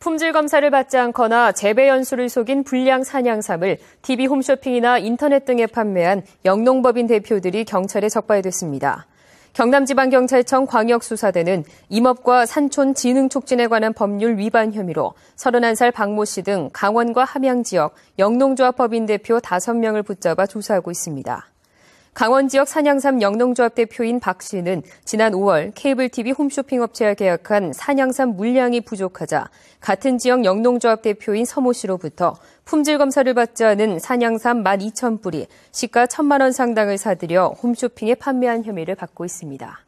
품질 검사를 받지 않거나 재배 연수를 속인 불량 산양삼을 TV 홈쇼핑이나 인터넷 등에 판매한 영농법인 대표들이 경찰에 적발됐습니다. 경남지방경찰청 광역수사대는 임업과 산촌 진흥 촉진에 관한 법률 위반 혐의로 31살 박모 씨 등 강원과 함양 지역 영농조합 법인 대표 5명을 붙잡아 조사하고 있습니다. 강원 지역 산양삼 영농조합 대표인 박 씨는 지난 5월 케이블 TV 홈쇼핑 업체와 계약한 산양삼 물량이 부족하자 같은 지역 영농조합 대표인 서모 씨로부터 품질 검사를 받지 않은 산양삼 12,000뿌리, 시가 1천만 원 상당을 사들여 홈쇼핑에 판매한 혐의를 받고 있습니다.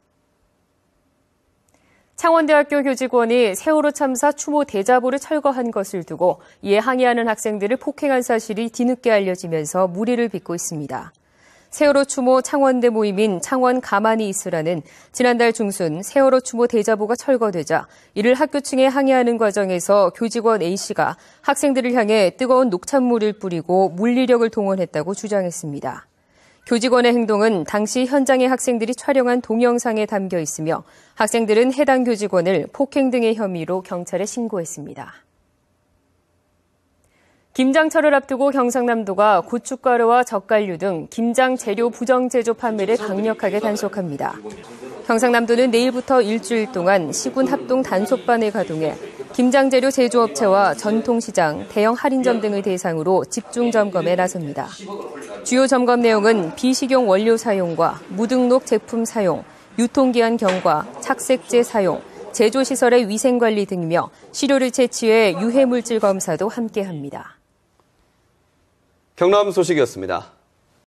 창원대학교 교직원이 세월호 참사 추모 대자보를 철거한 것을 두고 이에 항의하는 학생들을 폭행한 사실이 뒤늦게 알려지면서 무리를 빚고 있습니다. 세월호 추모 창원대 모임인 창원 가만히 있으라는 지난달 중순 세월호 추모 대자보가 철거되자 이를 학교 층에 항의하는 과정에서 교직원 A씨가 학생들을 향해 뜨거운 녹찬물을 뿌리고 물리력을 동원했다고 주장했습니다. 교직원의 행동은 당시 현장의 학생들이 촬영한 동영상에 담겨 있으며 학생들은 해당 교직원을 폭행 등의 혐의로 경찰에 신고했습니다. 김장철을 앞두고 경상남도가 고춧가루와 젓갈류 등 김장 재료 부정 제조 판매를 강력하게 단속합니다. 경상남도는 내일부터 일주일 동안 시군 합동 단속반을 가동해 김장 재료 제조업체와 전통시장, 대형 할인점 등을 대상으로 집중 점검에 나섭니다. 주요 점검 내용은 비식용 원료 사용과 무등록 제품 사용, 유통기한 경과, 착색제 사용, 제조시설의 위생관리 등이며 시료를 채취해 유해물질 검사도 함께 합니다. 경남 소식이었습니다.